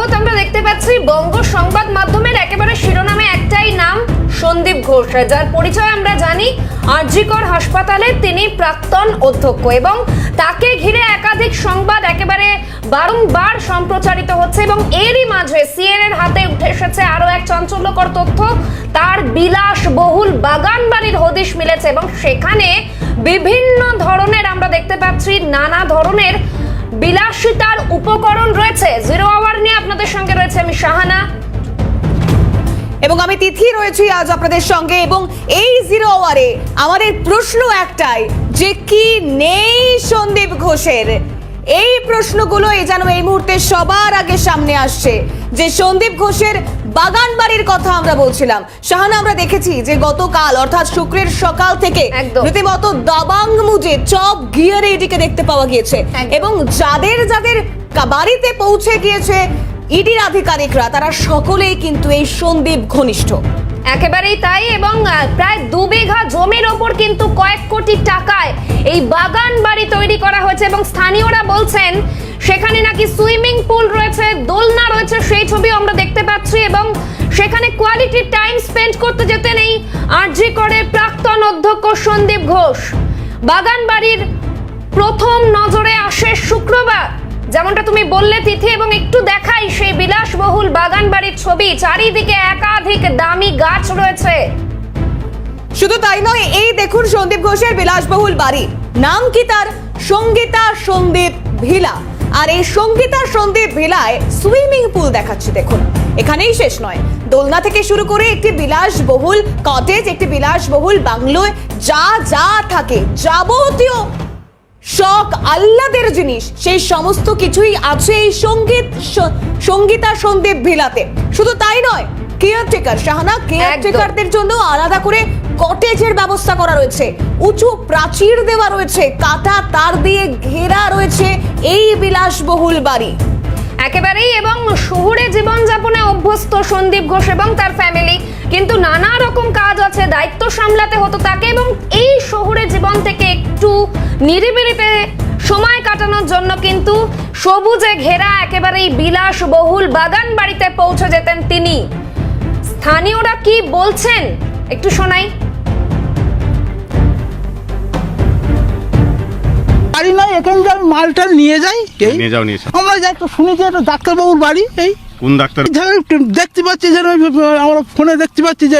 যাবত আমরা দেখতে পাচ্ছি বঙ্গ সংবাদ মাধ্যমের একেবারে শিরোনামে একটাই নাম, সন্দীপ ঘোষ। যার পরিচয় আমরা জানি, আরজিকর হাসপাতালে তিনি প্রাক্তন অধ্যক্ষ এবং তাকে ঘিরে একাধিক সংবাদ একেবারে বারংবার সম্প্রচারিত হচ্ছে এবং এরই মাঝে সিএন এর হাতে উঠে এসেছে আরও এক চাঞ্চল্যকর তথ্য। তার বিলাস বহুল বাগান বাড়ির হদিশ মিলেছে এবং সেখানে বিভিন্ন ধরনের আমরা দেখতে পাচ্ছি নানা ধরনের বিলাসিতার উপকরণ রয়েছে। জিরো আওয়ার নিয়ে আপনাদের সঙ্গে রয়েছে আমি শাহানা। এবং আমি তিথি রয়েছি আজ আপনাদের সঙ্গে এবং এই জিরো আওয়ারে আমাদের প্রশ্ন একটাই, যে কি নেই সন্দীপ ঘোষের? এই প্রশ্নগুলো এই যেন এই মুহূর্তে সবার আগে সামনে আসছে। যে সন্দীপ ঘোষের বাগান বাড়ির কথা আমরা বলছিলাম। শাহানা আমরা দেখেছি যে গতকাল অর্থাৎ শুক্রের সকাল থেকে। রীতিমতো দাবাং মুজে চপ গিয়ারে এটিকে দেখতে পাওয়া গিয়েছে। এবং যাদের যাদের বাড়িতে পৌঁছে গিয়েছে ইডির আধিকারিকরা তারা সকলেই কিন্তু এই সন্দীপ ঘনিষ্ঠ। একেবারেই তাই এবং প্রায় দু বিঘা জমির ওপর কিন্তু কয়েক কোটি টাকায় এই বাগান বাড়ি তৈরি করা হয়েছে এবং স্থানীয়রা বলছেন, সেখানে নাকি সুইমিং পুল রয়েছে, দোলনা রয়েছে, সেই ছবি আমরা দেখতে পাচ্ছি এবং সেখানে কোয়ালিটি টাইম স্পেন্ড করতে যেতেন এই আরজি করে প্রাক্তন অধ্যক্ষ সন্দীপ ঘোষ। বাগান বাড়ির প্রথম নজরে আসে শুক্রবার। যেমনটা তুমি বললে, তিথি এবং একটু দেখাই সেই বিলাসবহুল বাগান বাড়ির ছবি। চারিদিকে একাধিক দামি গাছ রয়েছে। শুধু তাই নয়, এই দেখুন সন্দীপ ঘোষের বিলাসবহুল বাড়ি। নাম কি তার? সঙ্গীতা সন্দীপ ভিলা। আর এই সঙ্গীতা সন্দীপ ভিলায় সুইমিং পুল দেখাচ্ছে, দেখুন। এখানেই শেষ নয়। দোলনা থেকে শুরু করে একটি বিলাসবহুল কটেজ একটি বিলাসবহুল বাংলোয় যা যা থাকে, যাবতীয় শখ আহ্লাদের জিনিস সেই সমস্ত কিছুই আছে এই সংগীত সঙ্গীতা সন্দীপ ভিলাতে। শুধু তাই নয় কেয়ারটেকার শাহানা কেয়ারটেকারদের জন্য আলাদা করে কটেজের ব্যবস্থা করা রয়েছে। উঁচু প্রাচীর দেওয়া রয়েছে কাটা তার দিয়ে ঘেরা রয়েছে এই বিলাসবহুল বাড়ি। একেবারেই এবং শহুরে জীবনযাপনে অভ্যস্ত সন্দীপ ঘোষ এবং তার ফ্যামিলি কিন্তু নানা রকম কাজ আছে দায়িত্ব সামলাতে হতো তাকে এবং এই শহুরে জীবন থেকে একটু নিরিবিলিতে সময় কাটানোর জন্য কিন্তু সবুজে ঘেরা একেবারেই বিলাস বহুল বাগান বাড়িতে পৌঁছে যেতেন তিনি। স্থানীয়রা কি বলছেন? একটু শোনাই। বাড়ি নয় এখানে যে আমি মালটা নিয়ে যাই এই নিয়ে যাও নিয়ে যাও। আমরা যে একটা শুনেছি একটা ডাক্তারবাবুর বাড়ি এই। কোন ডাক্তার? যাই দেখতে পাচ্ছি যে আমরা ফোনে দেখতে পাচ্ছি যে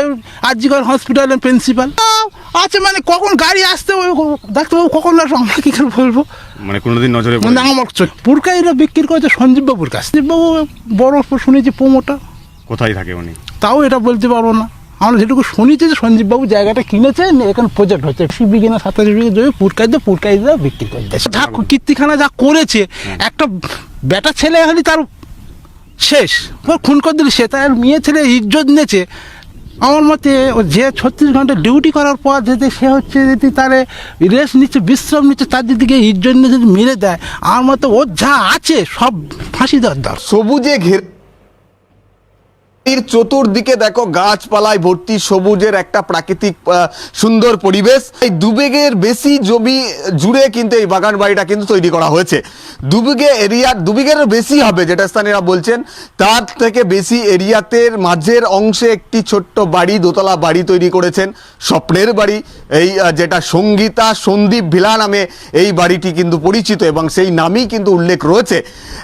আরজিগর হসপিটালের প্রিন্সিপাল। আছে মানে কখন গাড়ি আসতে ডাক্তারবাবু কখন আসবে? আমরা কি করে বলব? মানে কোনোদিন নজরে মানে আমার চোখ পুরকাইরা বিক্রি করেছে সঞ্জীববাবুর কাছে। সঞ্জীববাবু বড় শুনেছি প্রমোটার কোথায় থাকে উনি? তাও এটা বলতে পারব না। আমরা যেটুকু শুনেছি যে সঞ্জীববাবু জায়গাটা কিনেছে এখানে প্রজেক্ট হচ্ছে। সি বিঘে না সাতাশ বিঘে জমি পুরকাইতে পুরকাইতে বিক্রি করে দিয়েছে। যা কীর্তিখানা যা করেছে একটা বেটা ছেলে হলে তার শেষ। খুন করে দিলে সে তার মেয়ে ছেলে ইজ্জত নিয়েছে। আমার মতে যে ছত্রিশ ঘণ্টা ডিউটি করার পর যদি সে হচ্ছে যদি তার রেস্ট নিচ্ছে, বিশ্রাম নিচ্ছে, তার দিকে ইজ্জত জন্য যদি মেরে দেয়, আমার মতে ওর যা আছে সব ফাঁসি দেওয়ার সবুজে ঘের এর চতুর্দিকে দেখো গাছপালায় ভর্তি সবুজের একটা প্রাকৃতিক সুন্দর পরিবেশ। এই দুবেগের বেশি জমি জুড়ে কিন্তু এই বাগান বাড়িটা কিন্তু তৈরি করা হয়েছে। দুবিঘে এরিয়ার দুবিঘেরও বেশি হবে যেটা স্থানীয়রা বলছেন। তার থেকে বেশি এরিয়াতে মাঝের অংশে একটি ছোট্ট বাড়ি, দোতলা বাড়ি তৈরি করেছেন স্বপ্নের বাড়ি। এই যেটা সঙ্গীতা সন্দীপ ভিলা নামে এই বাড়িটি কিন্তু পরিচিত এবং সেই নামই কিন্তু উল্লেখ রয়েছে।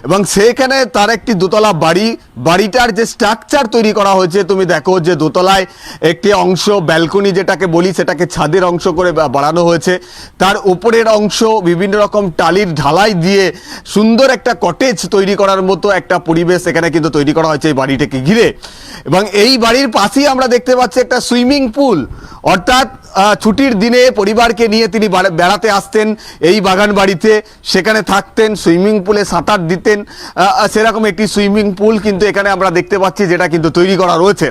এবং সেখানে তার একটি দোতলা বাড়ি। বাড়িটার যে স্ট্রাকচার তৈরি করা হয়েছে। তুমি দেখো যে দোতলায় একটি অংশ, ব্যালকনি যেটাকে বলি, সেটাকে ছাদের অংশ করে বাড়ানো হয়েছে। তার উপরের অংশ বিভিন্ন রকম টালির ঢালাই দিয়ে সুন্দর একটা কটেজ তৈরি করার মতো একটা পরিবেশ এখানে কিন্তু তৈরি করা হয়েছে এই বাড়িটাকে ঘিরে। এবং এই বাড়ির পাশেই আমরা দেখতে পাচ্ছি একটা সুইমিং পুল। অর্থাৎ ছুটির দিনে পরিবারকে নিয়ে তিনি বাড়া- বেড়াতে আসতেন, এই বাগান বাড়িতে সেখানে থাকতেন, সুইমিং পুলে সাঁতার দিতেন সেরকম একটি সুইমিং পুল কিন্তু এখানে আমরা দেখতে পাচ্ছি যেটা কিন্তু তৈরি করা রয়েছে।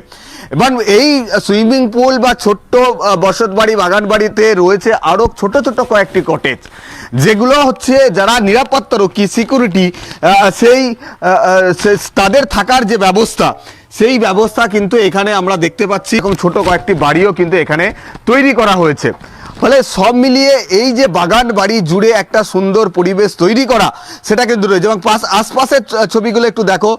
এবং এই সুইমিং পুল বা ছোট্ট বসত বাড়ি বাগান বাড়িতে রয়েছে আরও ছোট ছোট কয়েকটি কটেজ। যেগুলো হচ্ছে যারা নিরাপত্তারক্ষী সিকিউরিটি সেই তাদের থাকার যে ব্যবস্থা সেই ব্যবস্থা কিন্তু এখানে আমরা দেখতে পাচ্ছি, এবং ছোট কয়েকটি বাড়িও কিন্তু এখানে তৈরি করা হয়েছে। ফলে সব মিলিয়ে এই যে বাগান বাড়ি জুড়ে একটা সুন্দর পরিবেশ তৈরি করা, সেটা কিন্তু রয়েছে। এবং পাশ আশপাশের ছবিগুলো একটু দেখো।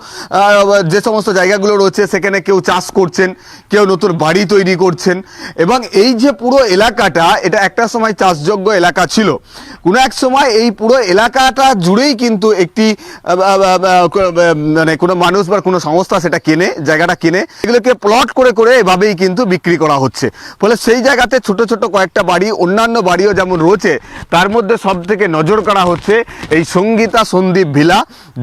যে সমস্ত জায়গাগুলো রয়েছে, সেখানে কেউ চাষ করছেন, কেউ নতুন বাড়ি তৈরি করছেন। এবং এই যে পুরো এলাকাটা, এটা একটা সময় চাষযোগ্য এলাকা ছিল। কোনো এক সময় এই পুরো এলাকাটা জুড়েই কিন্তু একটি মানে কোনো মানুষ বা কোনো সংস্থা সেটা কেনে, জায়গাটা কেনে। এগুলোকে প্লট করে করে এভাবেই কিন্তু বিক্রি করা হচ্ছে। ফলে সেই জায়গাতে ছোট ছোট কয়েকটা বাড়ি, অন্যান্য বাড়িও যেমন রয়েছে, তার মধ্যে সব থেকে নজর করা হচ্ছে এই সঙ্গীতা সন্দীপ ভিলা,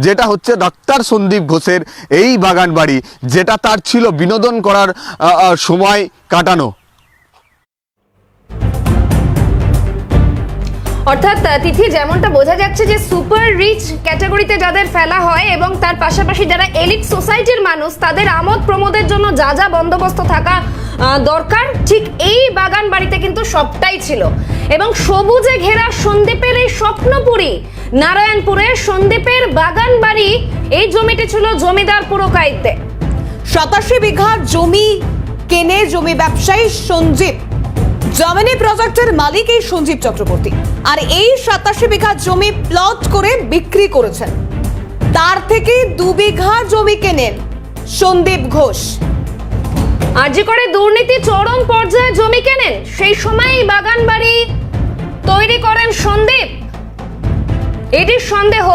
যেটা হচ্ছে ডাক্তার সন্দীপ ঘোষের এই বাগান বাড়ি যেটা তার ছিল বিনোদন করার সময় কাটানো। অর্থাৎ তিথি যেমনটা বোঝা যাচ্ছে যে সুপার রিচ ক্যাটাগরিতে যাদের ফেলা হয় এবং তার পাশাপাশি যারা এলিট সোসাইটির মানুষ, তাদের আমোদ প্রমোদের জন্য যা যা বন্দোবস্ত থাকা দরকার, ঠিক এই বাগান বাড়িতে কিন্তু সবটাই ছিল। এবং সবুজে ঘেরা সন্দীপের এই স্বপ্নপুরী নারায়ণপুরের সন্দ্বীপের বাগান বাড়ি, এই জমিটি ছিল জমিদার পুরকাইতে সাতাশি বিঘা জমি কেনে জমি ব্যবসায়ী সঞ্জীব। জমিনি প্রজেক্টের মালিক এই সঞ্জীব চক্রবর্তী। আর এই সাতাশি বিঘা জমি প্লট করে বিক্রি করেছেন। তার থেকে দু বিঘা জমি কেনেন সন্দীপ ঘোষ। আরজি করে দুর্নীতি চরম পর্যায়ে জমি কেনেন, সেই সময় বাগান বাড়ি তৈরি করেন সন্দীপ। এটির সন্দেহ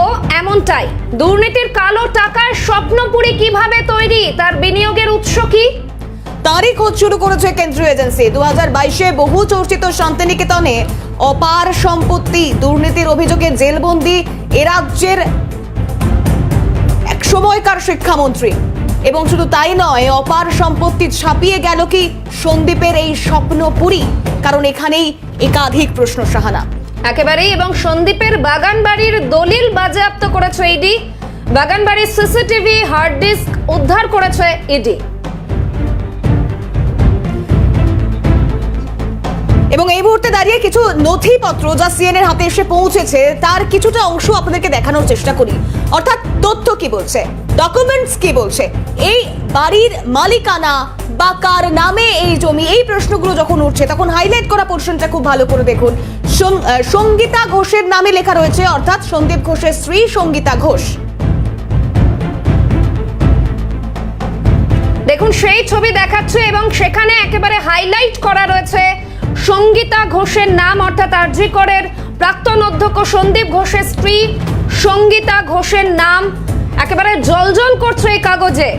এমনটাই, দুর্নীতির কালো টাকার স্বপ্নপুরি কীভাবে তৈরি, তার বিনিয়োগের উৎস কি? তারই খোঁজ শুরু করেছে কেন্দ্রীয় এজেন্সি। দু হাজার বাইশে বহু চর্চিত শান্তিনিকেতনে অপার সম্পত্তি দুর্নীতির অভিযোগে জেলবন্দি এ রাজ্যের এক সময়কার শিক্ষামন্ত্রী। এবং শুধু তাই নয়, অপার সম্পত্তি ছাপিয়ে গেল কি সন্দীপের এই স্বপ্নপুরী কারণ এখানেই একাধিক প্রশ্ন সাহানা। একেবারেই এবং সন্দীপের বাগান বাড়ির দলিল বাজেয়াপ্ত করেছে ইডি। বাগান বাড়ির সিসিটিভি হার্ড ডিস্ক উদ্ধার করেছে ইডি। এবং এই মুহূর্তে দাঁড়িয়ে কিছু নথিপত্র যা সিএনএর হাতে এসে পৌঁছেছে, তার কিছুটা অংশ আপনাদেরকে দেখানোর চেষ্টা করি। অর্থাৎ তথ্য কি বলছে? ডকুমেন্টস কি বলছে? এই বাড়ির মালিকানা বা কার নামে এই জমি? এই প্রশ্নগুলো যখন উঠছে, তখন হাইলাইট করা পোর্শনটা খুব ভালো করে দেখুন। সঙ্গীতা ঘোষের নামে লেখা রয়েছে, অর্থাৎ সন্দীপ ঘোষের স্ত্রী সঙ্গীতা ঘোষ। দেখুন, সেই ছবি দেখাচ্ছে এবং সেখানে একেবারে হাইলাইট করা রয়েছে সঙ্গীতা ঘোষের নাম অর্থাৎ আরজি করের প্রাক্তন অধ্যক্ষ সন্দীপ ঘোষের স্ত্রী সঙ্গীতা ঘোষের নাম একেবারে জলজল করছে এই কাগজে।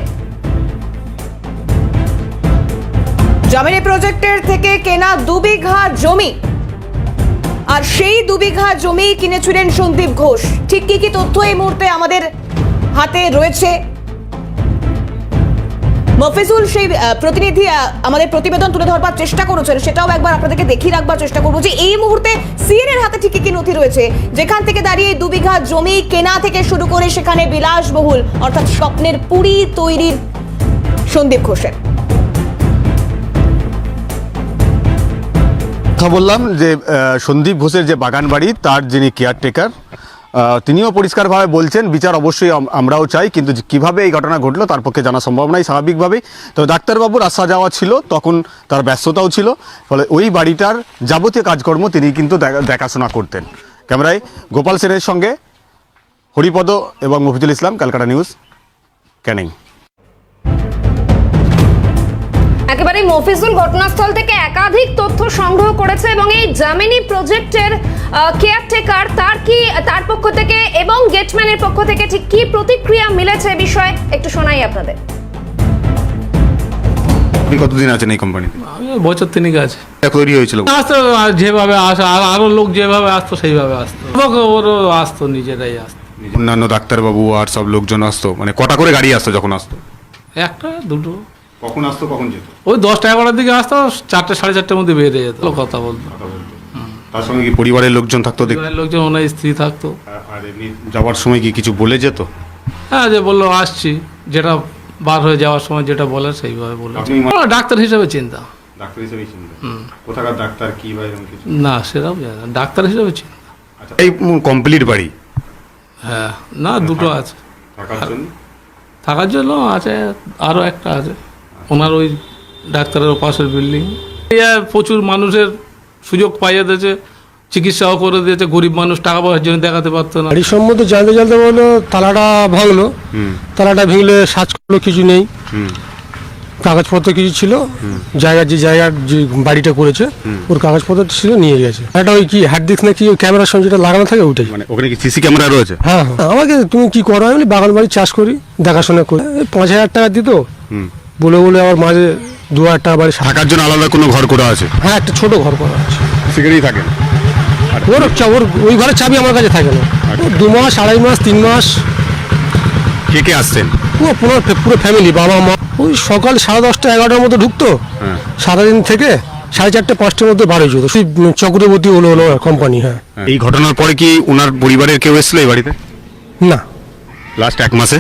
জামিনী প্রজেক্টের থেকে কেনা দু বিঘা জমি। আর সেই দু বিঘা জমি কিনেছিলেন সন্দীপ ঘোষ। ঠিক কি কি তথ্য এই মুহূর্তে আমাদের হাতে রয়েছে? মফিজুল সেই প্রতিনিধি আমাদের প্রতিবেদন তুলে ধরবার চেষ্টা করেছেন, সেটাও একবার আপনাদেরকে দেখিয়ে রাখবার চেষ্টা করব যে এই মুহূর্তে সিএন এর হাতে ঠিক কি কি নথি রয়েছে? যেখান থেকে দাঁড়িয়ে দু বিঘা জমি কেনা থেকে শুরু করে সেখানে বিলাসবহুল, অর্থাৎ স্বপ্নের পুরী তৈরির সন্দীপ ঘোষের। কথা বললাম যে সন্দীপ ঘোষের যে বাগান বাড়ি তার যিনি কেয়ারটেকার তিনিও পরিষ্কারভাবে বলছেন, বিচার অবশ্যই আমরাও চাই, কিন্তু কীভাবে এই ঘটনা ঘটলো তার পক্ষে জানা সম্ভব নয়, স্বাভাবিকভাবেই। তো ডাক্তারবাবুর আসা যাওয়া ছিল, তখন তার ব্যস্ততাও ছিল, ফলে ওই বাড়িটার যাবতীয় কাজকর্ম তিনি কিন্তু দেখাশোনা করতেন। ক্যামেরায় গোপাল সেনের সঙ্গে হরিপদ এবং মফিজুল ইসলাম, ক্যালকাটা নিউজ, ক্যানিং। একেবারে মফিজুল ঘটনাস্থল থেকে একাধিক তথ্য সংগ্রহ করেছে এবং এই জামিনী প্রজেক্টের কেয়ারটেকার তার কি তার পক্ষ থেকে এবং গেটম্যানের পক্ষ থেকে ঠিক কি প্রতিক্রিয়া মিলেছে বিষয়ে একটু শোনাই আপনাদের। আপনি কতদিন আছেন এই কোম্পানিতে বছর তিনিক আছে। তৈরি হয়েছিল। আসতো যেভাবে আসে আরও লোক যেভাবে আসতো সেইভাবে আসতো। ওরও আসতো নিজেরাই আসতো। অন্যান্য ডাক্তারবাবু আর সব লোকজন আসতো মানে কটা করে গাড়ি আসতো যখন আসতো? একটা দুটো। কখন আসতো কখন যেত? ওই দশটা এগারোটার দিকে আসতো চারটে সাড়ে চারটের মধ্যে বেরিয়ে যেত। কথা বলতো। তার সঙ্গে কি পরিবারের লোকজন থাকতো পরিবারের লোকজন ওনার স্ত্রী থাকতো। আর এমনি যাওয়ার সময় কি কিছু বলে যেত? হ্যাঁ যে বলল আসছি। যেটা বার হয়ে যাওয়ার সময় যেটা বলে সেইভাবে বলে ডাক্তার হিসেবে চিন্তা ডাক্তার কোথাকার ডাক্তার কি বা এরকম কিছু? না না। ডাক্তার হিসেবে চিন্তা আচ্ছা এই কমপ্লিট বাড়ি? হ্যাঁ না দুটো আছে। থাকার জন্য? থাকার জন্য আছে আরও একটা আছে। ওনার ওই ডাক্তারের পাশের বিল্ডিং প্রচুর মানুষের সুযোগ পাইয়ে দিয়েছে চিকিৎসাও করে দিয়েছে গরিব মানুষ টাকা পয়সার জন্য দেখাতে পারতো না। বাড়ির সম্বন্ধে জানতে জানতে বলল তালাটা ভাঙলো তালাটা ভেঙলে সাজ করল কিছু নেই। কাগজপত্র কিছু ছিল। জায়গার যে জায়গার যে বাড়িটা করেছে ওর কাগজপত্র ছিল নিয়ে গেছে। একটা ওই কি হার্ড ডিস্ক নাকি ওই ক্যামেরার সঙ্গে যেটা লাগানো থাকে ওইটাই। মানে ওখানে কি সিসি ক্যামেরা রয়েছে? হ্যাঁ হ্যাঁ। আমাকে তুমি কি করো? আমি বাগান বাড়ি চাষ করি দেখাশোনা করি। এই পাঁচ হাজার টাকা দিত। বলে বলে আবার মাঝে দু হাজার টাকা বাড়ি থাকার জন্য আলাদা কোনো ঘর করা আছে? হ্যাঁ একটা ছোট ঘর করা আছে। সেখানেই থাকেন ওর ওর ওই ঘরের চাবি আমার কাছে থাকে না। ও দু মাস আড়াই মাস তিন মাস। কে কে আসছেন? পুরো পুরো পুরো ফ্যামিলি বাবা মা। ওই সকাল সাড়ে দশটা এগারোটার মধ্যে ঢুকতো। সারাদিন থেকে সাড়ে চারটে পাঁচটার মধ্যে বার হয়ে যেত। সেই চক্রবর্তী হলো হলো কোম্পানি হ্যাঁ। এই ঘটনার পরে কি ওনার পরিবারের কেউ এসেছিল এই বাড়িতে? না। লাস্ট এক মাসে?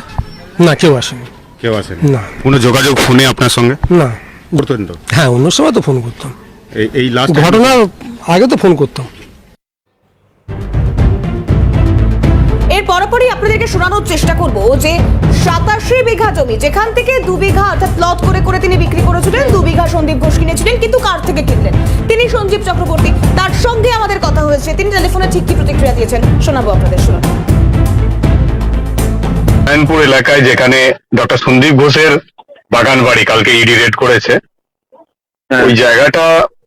না কেউ আসেনি। কেউ আসেনি? না। কোনো যোগাযোগ ফোনে আপনার সঙ্গে? না। করতেন তো? হ্যাঁ অন্য সময় তো ফোন করতাম। এই এই লাস্ট ঘটনা আগে তো ফোন করতাম। এর পরপরই আপনাদেরকে শোনানোর চেষ্টা করব যে সাতাশি বিঘা জমি যেখান থেকে দু বিঘা অর্থাৎ প্লট করে করে তিনি বিক্রি করেছিলেন দু বিঘা সন্দীপ ঘোষ কিনেছিলেন কিন্তু কার থেকে কিনলেন? তিনি সঞ্জীব চক্রবর্তী তার সঙ্গে আমাদের কথা হয়েছে। তিনি টেলিফোনে ঠিক কি প্রতিক্রিয়া দিয়েছেন শোনাবো আপনাদের শুনুন নারায়ণপুর এলাকায় যেখানে ডক্টর সন্দীপ ঘোষের বাগান বাড়ি কালকে ইডি রেড করেছে ওই জায়গাটা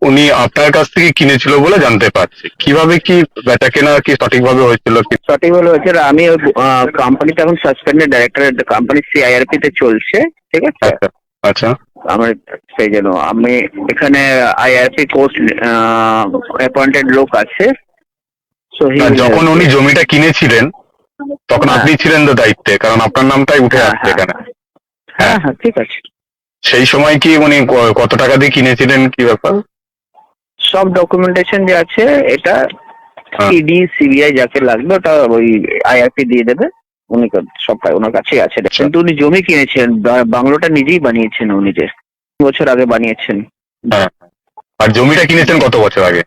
উনি আপনার কাছ থেকে কিনেছিল বলে জানতে পারছি। কীভাবে কি বেচা কেনা কি সঠিকভাবে হয়েছিল? কি সঠিক বলে হচ্ছে আমি কোম্পানিতে এখন সাসপেন্ডেড ডাইরেক্টর কোম্পানি সিআইআরপি তে চলছে ঠিক আছে? আচ্ছা আচ্ছা। আমার সেই জন্য আমি এখানে আইআরপি কোর্স অ্যাপয়েন্টেড লোক আছে যখন উনি জমিটা কিনেছিলেন তখন হ্যাঁ। আপনি ছিলেন তো দায়িত্বে কারণ আপনার নামটাই উঠে হ্যাঁ, আসছে হ্যাঁ, এখানে। হ্যাঁ হ্যাঁ। ঠিক আছে। সেই সময় কি উনি কত টাকা দিয়ে কিনেছিলেন কি ব্যাপার? সব ডকুমেন্টেশন যে আছে এটা। ইডি সিবিআই যাকে লাগবে ওটা ওই আইআরপি দিয়ে দেবে। উনি সব ওনার কাছেই আছে। কিন্তু উনি জমি কিনেছেন বাংলোটা নিজেই বানিয়েছেন উনি যে। বছর আগে বানিয়েছেন। আর জমিটা কিনেছেন কত বছর আগে?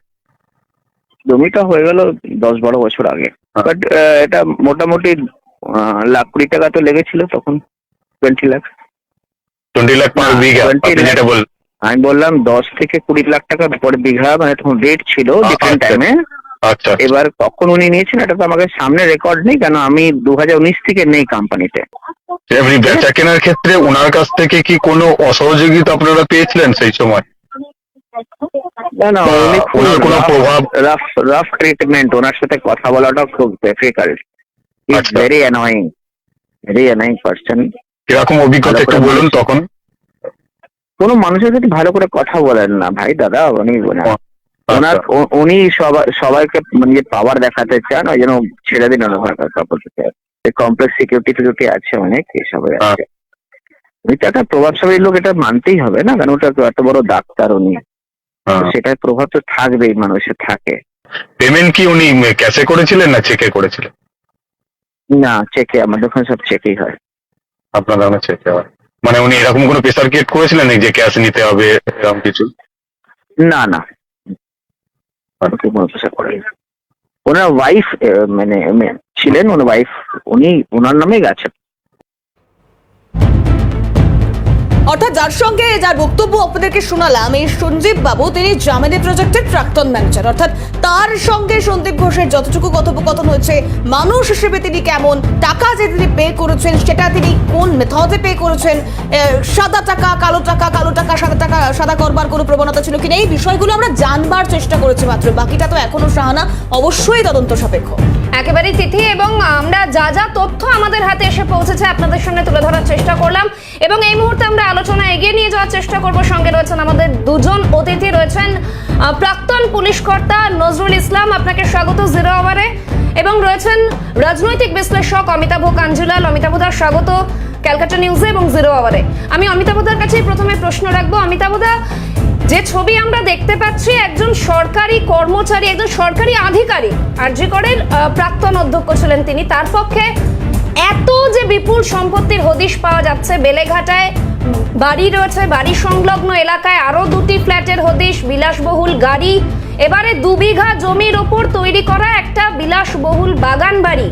জমিটা হয়ে গেল দশ বারো বছর আগে। বাট এটা মোটামুটি লাখ কুড়ি টাকা তো লেগেছিল তখন twenty lakh twenty lakh per bigha 20 আপনি লাখ। যেটা বল আমি বললাম দশ থেকে কুড়ি লাখ টাকা পর বিঘা মানে তখন রেট ছিল ডিফারেন্ট আচ্ছা। টাইমে আচ্ছা এবার কখন উনি নিয়েছেন এটা তো আমাকে সামনে রেকর্ড নেই কেন আমি দু হাজার উনিশ থেকে নেই কোম্পানিতে এমনি বেচা কেনার ক্ষেত্রে ওনার কাছ থেকে কি কোনো অসহযোগিতা আপনারা পেয়েছিলেন সেই সময়? না না উনি খুব কোনো প্রভাব- রাফ রাফ ট্রিটমেন্ট ওনার সাথে কথা বলাটা খুব ডিফিকাল্ট ইজ আচ্ছা। Very annoying very annoying person কীরকম অভিজ্ঞতা একটু বলুন তখন কোনো মানুষের সাথে ভালো করে কথা বলেন না ভাই দাদা উনি ওনার আচ্ছা। উনি সবাই সবাইকে মানে পাওয়ার দেখাতে চান ওই জন্য ছেড়ে দিন ওনার কাপড়কে কমপ্লেক্স সিকিউরিটি টিকিউরিটি আছে অনেক এসবে হ্যাঁ। আছে উনি তো একটা প্রভাবশালী লোক এটা মানতেই হবে না কারণ ওটা তো এত বড় ডাক্তার উনি। সেটার প্রভাব তো থাকবেই মানুষের থাকে। পেমেন্ট কি উনি ক্যাশে করেছিলেন না চেকে করেছিলেন? না চেকে আমাদের ওখানে সব চেকই হয়। আপনার নামে চেকে হয়। মানে উনি এরকম কোনো প্রেসার ক্রিয়েট করেছিলেন যে ক্যাশ নিতে হবে এরকম কিছু? না না। কোনো করেনি। ওনার ওয়াইফ মানে ছিলেন ওনার ওয়াইফ উনি ওনার নামেই গেছে অর্থাৎ যার সঙ্গে যার বক্তব্য আপনাদেরকে শোনালাম, এই সঞ্জীব বাবু, তিনি জামিনী প্রজেক্টের প্রাক্তন ম্যানেজার অর্থাৎ তার সঙ্গে সন্দীপ ঘোষের যতটুকু কথোপকথন হয়েছে, মানুষ হিসেবে তিনি কেমন, টাকা যে তিনি পে করেছেন, সেটা তিনি কোন মেথডে পে করেছেন সাদা টাকা, কালো টাকা কালো টাকা, সাদা টাকা, সাদা করবার কোনো প্রবণতা ছিল কিনা, এই বিষয়গুলো আমরা জানবার চেষ্টা করেছি মাত্র, বাকিটা তো এখনও সাহানা অবশ্যই তদন্ত সাপেক্ষ। একেবারেই তিথি এবং আমরা যা যা তথ্য আমাদের হাতে এসে পৌঁছেছে আপনাদের সামনে তুলে ধরার চেষ্টা করলাম, এবং এই মুহূর্তে আমরা আলোচনা এগিয়ে নিয়ে যাওয়ার চেষ্টা করব। সঙ্গে রয়েছেন আমাদের দুজন অতিথি রয়েছেন প্রাক্তন পুলিশ কর্তা নজরুল ইসলাম আপনাকে স্বাগত জিরো আওয়ারে এবং রয়েছেন রাজনৈতিক বিশ্লেষক অমিতাভ কাঞ্জুলাল। অমিতাভদার স্বাগত ক্যালকাটা নিউজে এবং জিরো আওয়ারে আমি অমিতাভদার কাছেই প্রথমে প্রশ্ন রাখব। অমিতাভদা যে ছবি আমরা দেখতে পাচ্ছি একজন সরকারি কর্মচারী একজন সরকারি আধিকারিক আরজিকরের আহ, প্রাক্তন অধ্যক্ষ ছিলেন তিনি। তার পক্ষে এত যে বিপুল সম্পত্তির হদিশ পাওয়া যাচ্ছে বেলেঘাটায় বাড়ি রয়েছে বাড়ি সংলগ্ন এলাকায় আরও দুটি ফ্ল্যাটের হদিশ, বিলাসবহুল গাড়ি। এবারে দু বিঘা জমির ওপর তৈরি করা একটা বিলাসবহুল বাগান বাড়ি।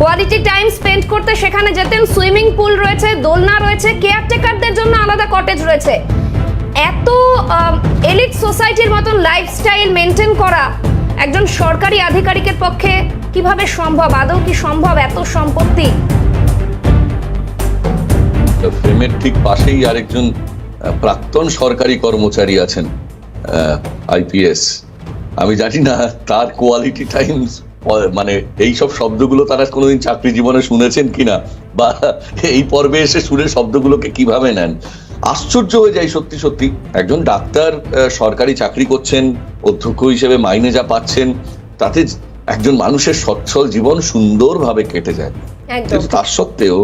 কোয়ালিটি টাইম স্পেন্ড করতে সেখানে যেতেন, সুইমিং পুল রয়েছে, দোলনা রয়েছে কেয়ারটেকারদের জন্য আলাদা কটেজ রয়েছে। এত এলিট সোসাইটির মতন লাইফস্টাইল মেনটেন করা একজন সরকারি আধিকারিকের পক্ষে কীভাবে সম্ভব? আদৌ কি সম্ভব এত সম্পত্তি? ফ্রেমের ঠিক পাশেই আরেকজন প্রাক্তন সরকারি কর্মচারী আছেন আইপিএস আমি জানি না তার কোয়ালিটি টাইমস মানে এই সব শব্দগুলো তারা কোনোদিন চাকরি জীবনে শুনেছেন কিনা বা এই পর্বে এসে শুনে শব্দগুলোকে কীভাবে নেন। আশ্চর্য হয়ে যায় সত্যি সত্যি। একজন ডাক্তার সরকারি চাকরি করছেন অধ্যক্ষ হিসেবে মাইনে যা পাচ্ছেন তাতে একজন মানুষের সচ্ছল জীবন সুন্দরভাবে কেটে যায়। কিন্তু তার সত্ত্বেও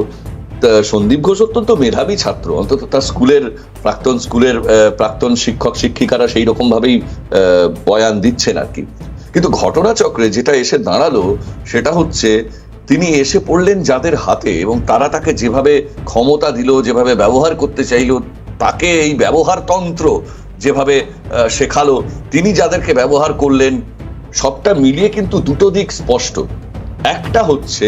সন্দীপ ঘোষ অত্যন্ত মেধাবী ছাত্র, অন্তত তার স্কুলের প্রাক্তন স্কুলের প্রাক্তন শিক্ষক, শিক্ষিকারা সেই রকম ভাবেই বয়ান দিচ্ছেন আর কি। কিন্তু ঘটনাচক্রে যেটা এসে দাঁড়াল, সেটা হচ্ছে তিনি এসে পড়লেন যাদের হাতে এবং তারা তাকে যেভাবে ক্ষমতা দিল, যেভাবে ব্যবহার করতে চাইলো, তাকে এই ব্যবহার তন্ত্র যেভাবে শেখালো, তিনি যাদেরকে ব্যবহার করলেন, সবটা মিলিয়ে কিন্তু দুটো দিক স্পষ্ট। একটা হচ্ছে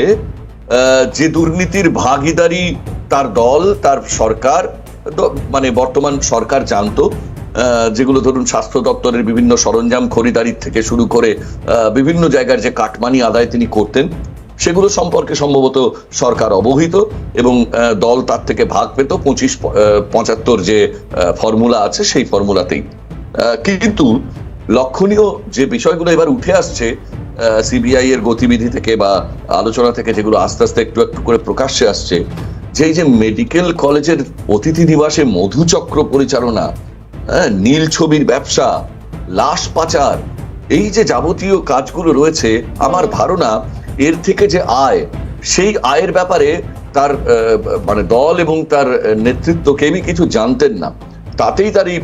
যে দুর্নীতির ভাগিদারি তার দল, তার সরকার মানে বর্তমান সরকার জানতো যেগুলো ধরুন স্বাস্থ্য দপ্তরের বিভিন্ন সরঞ্জাম খরিদারির থেকে শুরু করে বিভিন্ন জায়গার যে কাটমানি আদায় তিনি করতেন, সেগুলো সম্পর্কে সম্ভবত সরকার অবহিত এবং দল তার থেকে ভাগ পেত, পঁচিশ পঁচাত্তর যে ফর্মুলা আছে সেই ফর্মুলাতেই। কিন্তু লক্ষণীয় যে বিষয়গুলো এবার উঠে আসছে সিবিআই এর গতিবিধি থেকে বা আলোচনা থেকে যেগুলো আস্তে আস্তে একটু একটু করে প্রকাশ্যে আসছে যে যে মেডিকেল কলেজের অতিথি নিবাসে মধুচক্র পরিচালনা হ্যাঁ, নীল ছবির ব্যবসা লাশ পাচার এই যে যাবতীয় কাজগুলো রয়েছে আমার ধারণা এর থেকে যে আয় সেই আয়ের ব্যাপারে তার মানে দল এবং তার নেতৃত্ব কেউই কিছু জানতেন না। তাতেই তার এই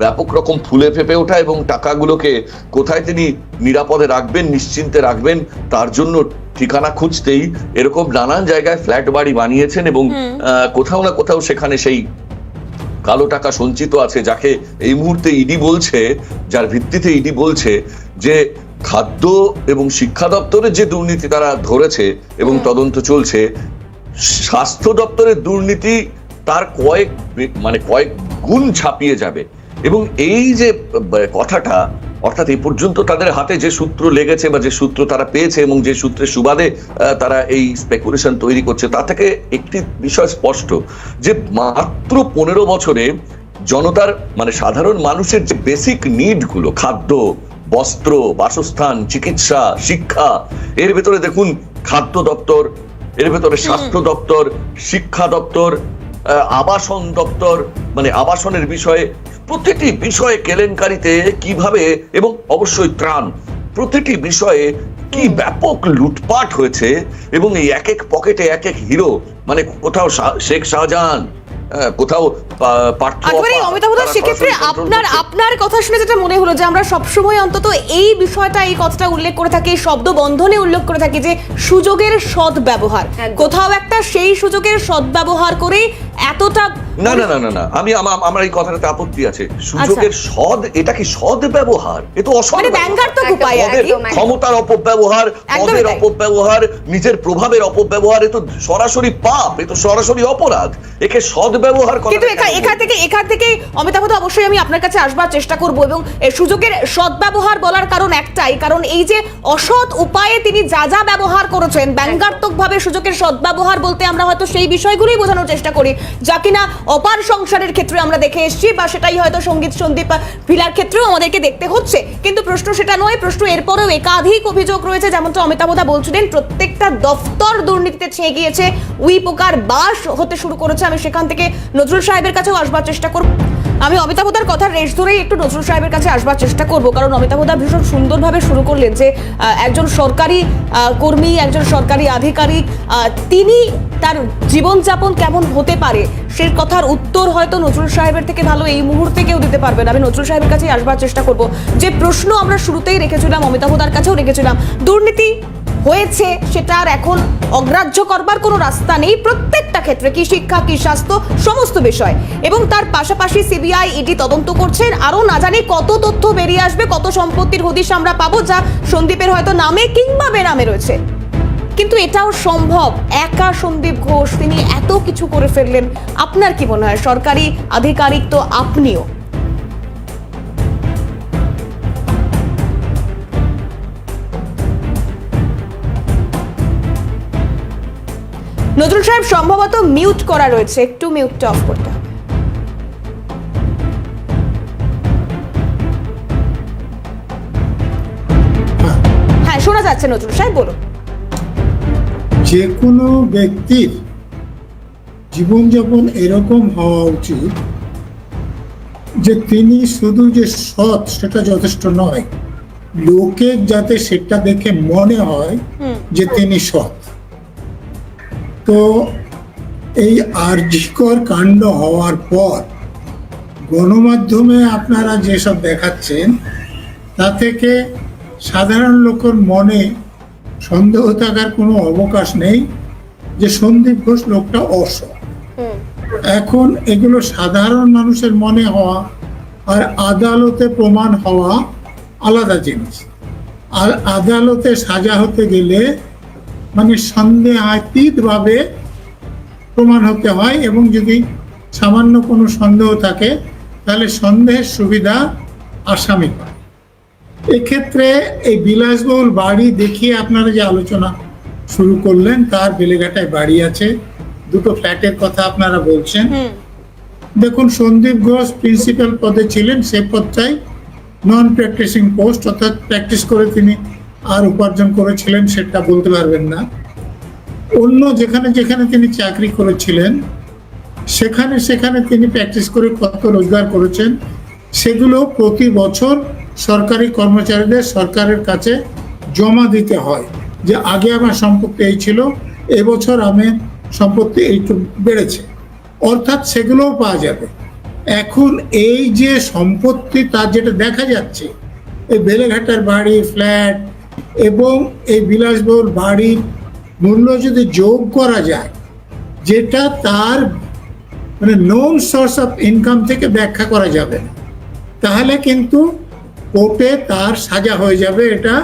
ব্যাপক রকম ফুলে ফেপে ওঠা এবং টাকাগুলোকে কোথায় তিনি নিরাপদে রাখবেন নিশ্চিন্তে রাখবেন তার জন্য ঠিকানা খুঁজতেই এরকম নানান জায়গায় ফ্ল্যাট বাড়ি বানিয়েছেন এবং কোথাও না কোথাও সেখানে সেই কালো টাকা সঞ্চিত আছে যাকে এই মুহূর্তে ইডি বলছে যার ভিত্তিতে ইডি বলছে যে খাদ্য এবং শিক্ষা দপ্তরের যে দুর্নীতি তারা ধরেছে এবং তদন্ত চলছে স্বাস্থ্য দপ্তরের দুর্নীতি তার কয়েক মানে কয়েক গুণ ছাপিয়ে যাবে। এবং এই যে কথাটা অর্থাৎ এই পর্যন্ত তাদের হাতে যে সূত্র লেগেছে বা যে সূত্র তারা পেয়েছে এবং যে সূত্রের সুবাদে তারা এই স্পেকুলেশন তৈরি করছে তা থেকে একটি বিষয় স্পষ্ট যে মাত্র পনেরো বছরে জনতার মানে সাধারণ মানুষের যে বেসিক নিডগুলো খাদ্য বস্ত্র বাসস্থান চিকিৎসা শিক্ষা এর ভেতরে দেখুন খাদ্য দপ্তর এর ভেতরে স্বাস্থ্য দপ্তর শিক্ষা দপ্তর আবাসন দপ্তর মানে আবাসনের বিষয়ে প্রতিটি বিষয়ে কেলেঙ্কারিতে কীভাবে এবং অবশ্যই ত্রাণ প্রতিটি বিষয়ে কি ব্যাপক লুটপাট হয়েছে এবং এই এক এক পকেটে এক এক হিরো মানে কোথাও শেখ শাহজাহান কোথাও অমিতাভ দা সেক্ষেত্রে আপনার আপনার কথা শুনে যেটা মনে হলো যে আমরা সবসময় অন্তত এই বিষয়টা এই কথাটা উল্লেখ করে থাকি শব্দ বন্ধনে উল্লেখ করে থাকি যে সুযোগের সৎ ব্যবহার কোথাও একটা সেই সুযোগের সৎ ব্যবহার করে এতটা না না না না না আমি আমার এই কথাটাতে আপত্তি আছে। সুযোগের সদ এটা কি সদ ব্যবহার এ তো মানে। ক্ষমতার অপব্যবহার পদের অপব্যবহার নিজের প্রভাবের অপব্যবহার এ তো সরাসরি পাপ এ তো সরাসরি অপরাধ। একে সদ ব্যবহার করা কিন্তু এখা- এখান থেকে এখান থেকে অমিতাভ দা অবশ্যই আমি আপনার কাছে আসবার চেষ্টা করব এবং সুযোগের সদ্ব্যবহার বলার কারণ একটাই কারণ এই যে অসৎ উপায়ে তিনি যা যা ব্যবহার করেছেন ব্যঙ্গাত্মক ভাবে সুযোগের সদ্ব্যবহার বলতে আমরা হয়তো সেই বিষয়গুলোই বোঝানোর চেষ্টা করি যা কিনা অপার সংসারের ক্ষেত্রে আমরা দেখে এসেছি বা সেটাই হয়তো সংগীত সন্দীপ ভিলার ক্ষেত্রেও আমাদেরকে দেখতে হচ্ছে। কিন্তু প্রশ্ন সেটা নয় প্রশ্ন এরপরেও একাধিক অভিযোগ রয়েছে যেমনটা অমিতাভ দা বলছিলেন প্রত্যেকটা দফতর দুর্নীতিতে ছেয়ে গিয়েছে উই পোকার বাস হতে শুরু করেছে আমি সেখান থেকে নজরুল সাহেবের কাছেও আসবার চেষ্টা করব। আমি অমিতাভদার কথার রেশ ধরেই একটু নজরুল সাহেবের কাছে আসবার চেষ্টা করব, কারণ অমিতাভ অমিতাভদা ভীষণ সুন্দরভাবে শুরু করলেন যে একজন সরকারি কর্মী, একজন সরকারি আধিকারিক তিনি তার জীবনযাপন কেমন হতে পারে সে কথার উত্তর হয়তো নজরুল সাহেবের থেকে ভালো এই মুহূর্তে কেউ দিতে পারবে না। আমি নজরুল সাহেবের কাছেই আসবার চেষ্টা করব। যে প্রশ্ন আমরা শুরুতেই রেখেছিলাম অমিতাভদার কাছেও রেখেছিলাম, দুর্নীতি হয়েছে, সেটা আর এখন অগ্রাহ্য করবার কোনো রাস্তা নেই। প্রত্যেকটা ক্ষেত্রে কি শিক্ষা, কি স্বাস্থ্য, সমস্ত বিষয়। এবং তার পাশাপাশি সিবিআই ইডি তদন্ত করছেন। আরও না জানি কত তথ্য বেরিয়ে আসবে, কত সম্পত্তির হদিশ আমরা পাবো, যা সন্দীপের হয়তো নামে কিংবা বেনামে রয়েছে। কিন্তু এটাও সম্ভব। একা সন্দীপ ঘোষ, তিনি এত কিছু করে ফেললেন। আপনার কি মনে হয়, সরকারি আধিকারিক তো আপনিও? নজরুল সাহেব সম্ভবত মিউট করা রয়েছে। একটু মিউটটা অফ করতে হবে। হ্যাঁ শোনা যাচ্ছে নজরুল সাহেব বলুন। যে কোনো ব্যক্তির জীবনযাপন এরকম হওয়া উচিত যে তিনি শুধু যে সৎ সেটা যথেষ্ট নয় লোকের যাতে সেটা দেখে মনে হয় যে তিনি সৎ। তো এই আর্যিকর কাণ্ড হওয়ার পর গণমাধ্যমে আপনারা যেসব দেখাচ্ছেন তা থেকে সাধারণ লোকের মনে সন্দেহ থাকার কোনো অবকাশ নেই যে সন্দীপ ঘোষ লোকটা অসৎ এখন এগুলো সাধারণ মানুষের মনে হওয়া আর আদালতে প্রমাণ হওয়া আলাদা জিনিস। আর আদালতে সাজা হতে গেলে মানে সন্দেহাতীত ভাবে প্রমাণ হতে হয় এবং যদি সামান্য কোনো সন্দেহ থাকে তাহলে সন্দেহের সুবিধা আসামি পায় এক্ষেত্রে এই বিলাসবহুল বাড়ি দেখিয়ে আপনারা যে আলোচনা শুরু করলেন তার বেলেঘাটায় বাড়ি আছে। দুটো ফ্ল্যাটের কথা আপনারা বলছেন। দেখুন সন্দীপ ঘোষ প্রিন্সিপাল পদে ছিলেন সে পদটাই নন প্র্যাকটিসিং পোস্ট অর্থাৎ প্র্যাকটিস করে তিনি আর উপার্জন করেছিলেন সেটা বলতে পারবেন না। অন্য যেখানে যেখানে তিনি চাকরি করেছিলেন, সেখানে সেখানে তিনি প্র্যাকটিস করে কত রোজগার করেছেন, সেগুলো প্রতি বছর সরকারি কর্মচারীদের সরকারের কাছে জমা দিতে হয়। যে আগে আমার সম্পত্তি এই ছিল, এবছর আমি সম্পত্তি এইটুকু বেড়েছে। অর্থাৎ সেগুলোও পাওয়া যাবে। এখন এই যে সম্পত্তি তার যেটা দেখা যাচ্ছে, এই বেলেঘাটার বাড়ি ফ্ল্যাট এবং এই বিলাসবহুল বাড়ির মূল্য যদি যোগ করা যায়, যেটা তার মানে নোন সোর্স অফ ইনকাম থেকে ব্যাখ্যা করা যাবে তাহলে কিন্তু কোর্টে তার সাজা হয়ে যাবে এটা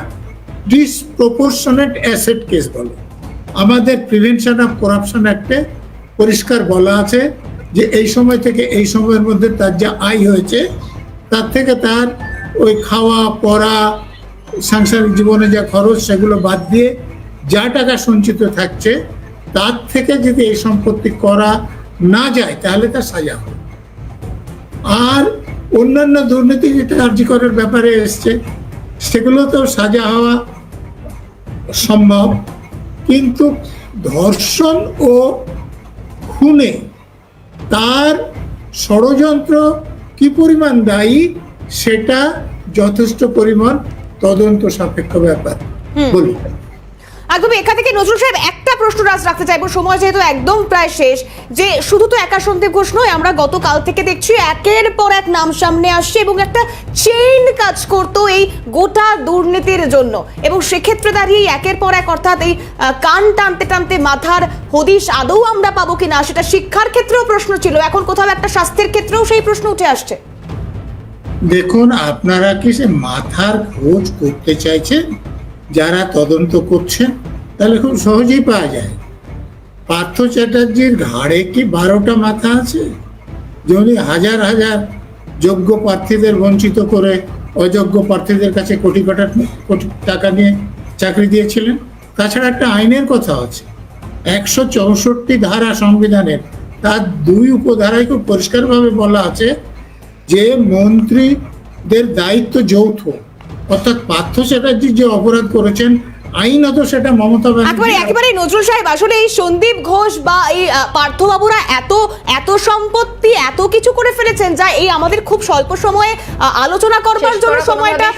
ডিসপ্রপোর্শনেট অ্যাসেট কেস বলে। আমাদের প্রিভেনশন অফ করাপশন অ্যাক্টে পরিষ্কার বলা আছে যে এই সময় থেকে এই সময়ের মধ্যে তার যা আয় হয়েছে, তার থেকে তার ওই খাওয়া, পড়া সাংসারিক জীবনে যা খরচ সেগুলো বাদ দিয়ে যা টাকা সঞ্চিত থাকছে, তার থেকে যদি এই সম্পত্তি করা না যায়, তাহলে তার সাজা হবে। আর অন্যান্য দুর্নীতি যেটা কার্যকরের ব্যাপারে এসছে সেগুলো তো সাজা হওয়া সম্ভব। কিন্তু ধর্ষণ ও খুনে তার ষড়যন্ত্র কি পরিমাণ দায়ী, সেটা যথেষ্ট পরিমাণ তদন্ত সাপেক্ষ ব্যাপার। বলি একদমই এখান থেকে নজরুল সাহেব একটা প্রশ্ন রাজ রাখতে চাইব। সময় যেহেতু একদম প্রায় শেষ যে শুধু তো একা সন্দীপ ঘোষ নয় আমরা গতকাল থেকে দেখছি একের পর এক নাম সামনে আসছে এবং একটা চেইন কাজ করতো এই গোটা দুর্নীতির জন্য। এবং সেক্ষেত্রে দাঁড়িয়ে একের পর এক অর্থাৎ এই কান টানতে টানতে মাথার হদিশ আদৌ আমরা পাবো কিনা সেটা শিক্ষার ক্ষেত্রেও প্রশ্ন ছিল। এখন কোথাও একটা স্বাস্থ্যের ক্ষেত্রেও সেই প্রশ্ন উঠে আসছে। দেখুন, আপনারা কি সে মাথার খোঁজ করতে চাইছেন? যারা তদন্ত করছেন তাহলে খুব সহজেই পাওয়া যায়। পার্থ চ্যাটার্জির ঘাড়ে কি বারোটা মাথা আছে? যিনি হাজার হাজার যোগ্য প্রার্থীদের বঞ্চিত করে অযোগ্য প্রার্থীদের কাছে কোটি কোটা, কোটি টাকা নিয়ে চাকরি দিয়েছিলেন, তাছাড়া একটা আইনের কথা আছে। একশো চৌষট্টি ধারা সংবিধানের, তার দুই উপধারায় খুব পরিষ্কারভাবে বলা আছে যে মন্ত্রীদের দায়িত্ব যৌথ অর্থাৎ পার্থ চ্যাটার্জি যে অপরাধ করেছেন আইনত সেটা মমতা একেবারে নজরুল সাহেব আসলে এই সন্দীপ ঘোষ বা এই পার্থবাবুরা এত এত সম্পত্তি এত কিছু করে ফেলেছেন যা এই আমাদের খুব স্বল্প সময়ে আলোচনা করবার জন্য সময়টা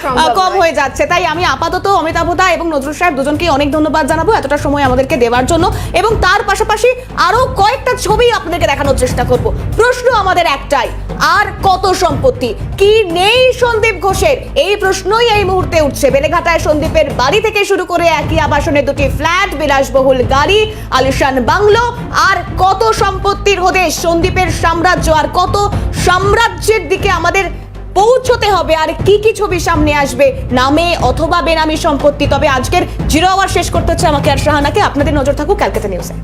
কম হয়ে যাচ্ছে। তাই আমি আপাতত অমিতাভ দা এবং নজরুল সাহেব দুজনকে অনেক ধন্যবাদ জানাব এতটা সময় আমাদেরকে দেওয়ার জন্য। এবং তার পাশাপাশি আরও কয়েকটা ছবি আপনাদেরকে দেখানোর চেষ্টা করব। প্রশ্ন আমাদের একটাই আর কত সম্পত্তি? কি নেই সন্দীপ ঘোষের? এই প্রশ্নই এই মুহূর্তে উঠছে। বেলেঘাটায় সন্দীপের বাড়ি থেকে শুরু করে একই আবাসনে দুটি ফ্ল্যাট, বিলাসবহুল গাড়ি, আলিশান বাংলো, আর কত সম্পত্তির হদেশ সন্দীপের সাম্রাজ্য, আর কত সাম্রাজ্যের দিকে আমাদের পৌঁছতে হবে, আর কি কি ছবি সামনে আসবে, নামে অথবা বেনামি সম্পত্তি? তবে আজকের জিরো আওয়ার শেষ করতে হচ্ছে আমাকে আর শাহানাকে। আপনাদের নজর থাকুক ক্যালকাটা নিউজে।